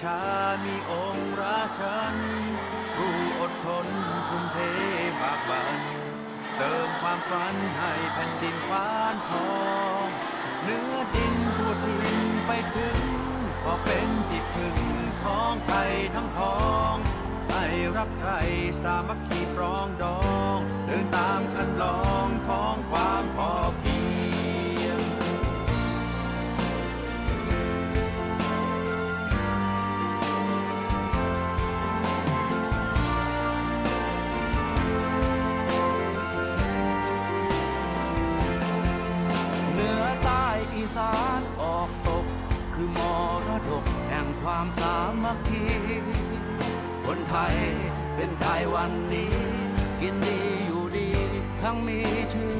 ชา มีองค์ราชันผู้อดทนทุ่มเทบากบัน เติมความฝันให้แผ่นดินควานทองเนื้อดินทั่วทินไปถึงก็เป็นที่พึ่งของไทยทั้งพ้องให้รักไทยสามัคคีปรองดอง เดินตามคันลองของความพอ สารออกตก คือมรดกแห่งความสามัคคี คนไทยเป็นไทยวันนี้ กินดีอยู่ดี ทั้งมีชื่อ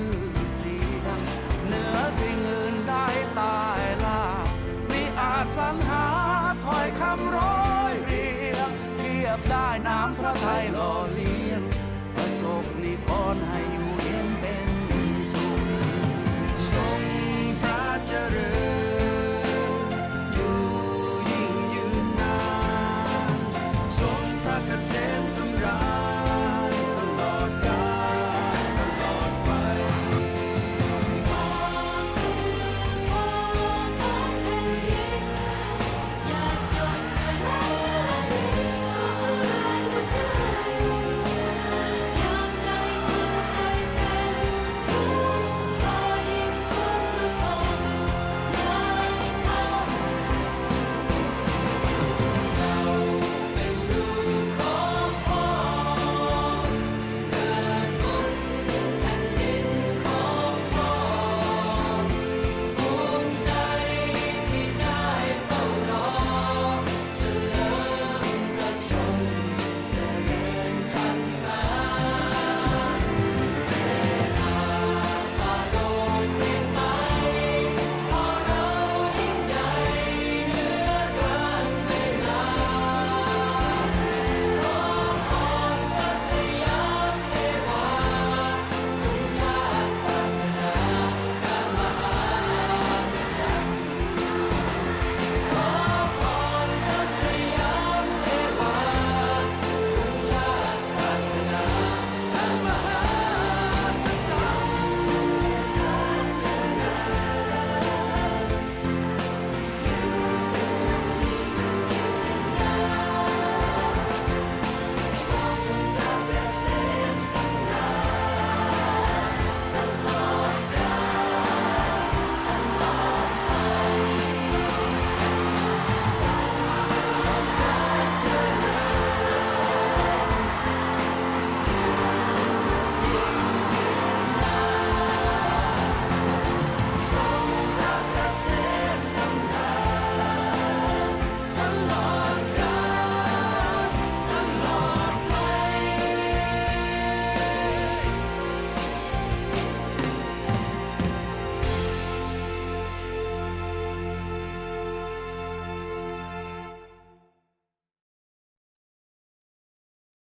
เสียงเหนือสิ่งอื่นได้ตายลาไม่อาจสรรหาถ้อยคำร้อยเรียง เทียบได้น้ำพระไทยหล่อ